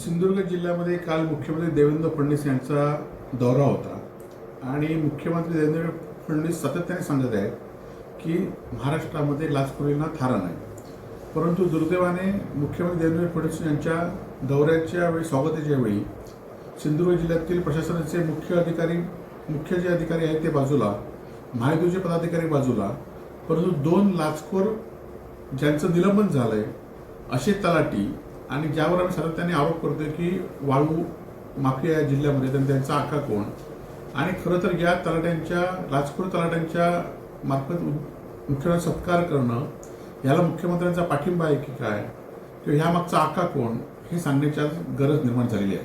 सिंधुदुर्ग जिल्ह्यामध्ये काल मुख्यमंत्री देवेंद्र फडणवीस यांचा दौरा होता. आणि मुख्यमंत्री देवेंद्र फडणवीस सातत्याने सांगत आहेत की महाराष्ट्रामध्ये लाचखोरींना थारा नाही. परंतु दुर्दैवाने मुख्यमंत्री देवेंद्र फडणवीस यांच्या दौऱ्याच्या वेळी स्वागताच्या वेळी सिंधुदुर्ग जिल्ह्यातील प्रशासनाचे मुख्य अधिकारी मुख्य जे अधिकारी आहेत ते बाजूला महायुतीचे पदाधिकारी बाजूला परंतु दोन लाचखोर ज्यांचं निलंबन झालं आहे असे तलाटी आणि ज्यावर आम्ही सातत्याने आरोप करतोय की वाळू माफिया या जिल्ह्यामध्ये तर त्यांचा आका कोण? आणि खरं तर या तलाट्यांच्या लाचखोर तलाट्यांच्या मार्फत मुख्यमंत्री सत्कार करणं याला मुख्यमंत्र्यांचा पाठिंबा आहे की काय? किंवा ह्या मागचा आका कोण? हे सांगण्याची आज गरज निर्माण झालेली आहे.